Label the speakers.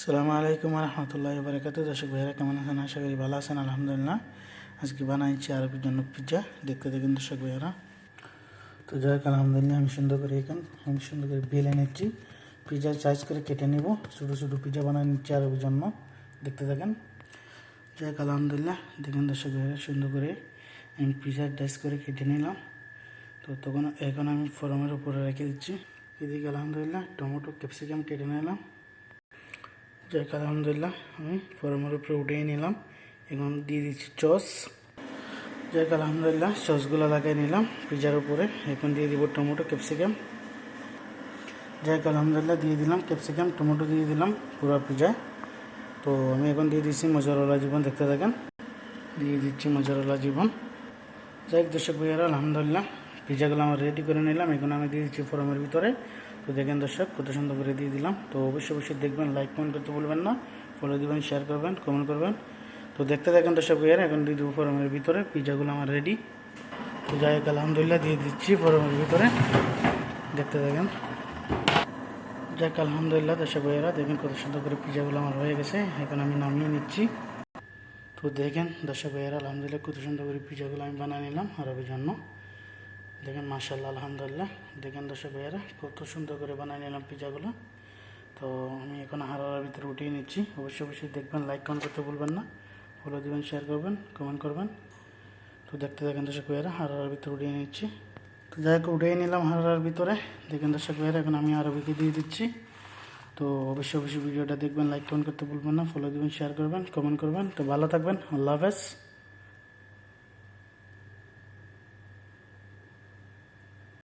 Speaker 1: আসসালামু আলাইকুম রহমতুল্লাহ বারকাত দর্শক ভাইরা কেমন আছেন? আশা করি ভালো আছেন, আলহামদুলিল্লাহ। আজকে বানাইছি আরবের জন্য পিৎজা দেখতে দেখুন দর্শক ভাইয়ারা। তো যাই হোক, আলহামদুলিল্লাহ আমি সুন্দর করে এখানে, আমি সুন্দর করে বেলে নিচ্ছি। পিৎজার সাইজ করে কেটে নিব। ছোটো ছোটো পিৎজা বানিয়ে নিচ্ছি আরবের জন্য। দেখতে থাকেন। যাই হোক, আলহামদুলিল্লাহ। দেখেন দর্শক ভাইরা সুন্দর করে আমি পিৎজার ডাইস করে কেটে নিলাম। তো তখন, এখন আমি ফরমের উপরে রেখে দিচ্ছি। এদিকে আলহামদুলিল্লাহ, টমেটো ক্যাপসিকাম কেটে নিলাম। যাক, আলহামদুলিল্লাহ, আমি ফরমের উপরে উঠিয়ে নিলাম এখন দিয়ে দিচ্ছি চস। যাক, আলহামদুলিল্লাহ সসগুলো লাগিয়ে নিলাম পিজার উপরে। এখন দিয়ে দিব টমেটো, ক্যাপসিকাম। যাক, আলহামদুলিল্লাহ, দিয়ে দিলাম ক্যাপসিকাম, টমেটো দিয়ে দিলাম পুরো পিজায় তো আমি এখন দিয়ে দিচ্ছি মজারওয়ালা জীবন, দেখতে থাকেন। দিয়ে দিচ্ছি মজারওয়ালা জীবন। যাই দর্শক ভাইয়ারা, আলহামদুলিল্লাহ পিজাগুলো আমার রেডি করে নিলাম। এখন আমি দিয়ে দিচ্ছি ফরমের ভিতরে। তো দেখেন দর্শক, কত সুন্দর করে দিয়ে দিলাম। তো অবশ্যই অবশ্যই দেখবেন লাইক কমেন্ট করতে বলবেন না। ফলো দিবেন শেয়ার করবেন কমেন্ট করবেন। তো দেখতে দেখেন দর্শক ভাইয়ারা, এখন দিয়ে দেবো ফরমের ভিতরে। পিজাগুলো আমার রেডি তো যাই হোক, আলহামদুলিল্লাহ দিয়ে দিচ্ছি ফরমের ভিতরে। দেখতে দেখেন যাক, আলহামদুলিল্লাহ দর্শক ভাইয়ারা, দেখেন কত সুন্দর করে পিজাগুলো আমার হয়ে গেছে। এখন আমি নামিয়ে নিচ্ছি। তো দেখেন দর্শক ভাইয়ারা, আলহামদুলিল্লাহ কত সুন্দর করে পিজাগুলো আমি বানিয়ে নিলাম আরবের জন্য। দেখেন মার্শাল্লাহ আলহামদুলিল্লাহ। দেখেন দর্শক ভাইয়ারা কত সুন্দর করে বানিয়ে নিলাম পিজাগুলো। তো আমি এখন হারার ভিতরে উঠিয়ে নিচ্ছি। অবশ্যই অবশ্যই দেখবেন লাইক কমেন্ট করতে ভুলবেন না। ফলো দিবেন শেয়ার করবেন কমেন্ট করবেন। তো দেখতে দেখেন দর্শক ভাইয়ারা, হারার ভিতরে উঠিয়ে নিচ্ছি। তো যাই হোক, উঠিয়ে নিলাম হারার ভিতরে। দেখেন দর্শক ভাইয়ারা, এখন আমি আরবিকে দিয়ে দিচ্ছি। তো অবশ্যই অবশ্যই ভিডিওটা দেখবেন লাইক কমেন্ট করতে ভুলবেন না। ফলো দিবেন শেয়ার করবেন কমেন্ট করবেন। তো ভালো থাকবেন, আল্লাহ হাফেজ।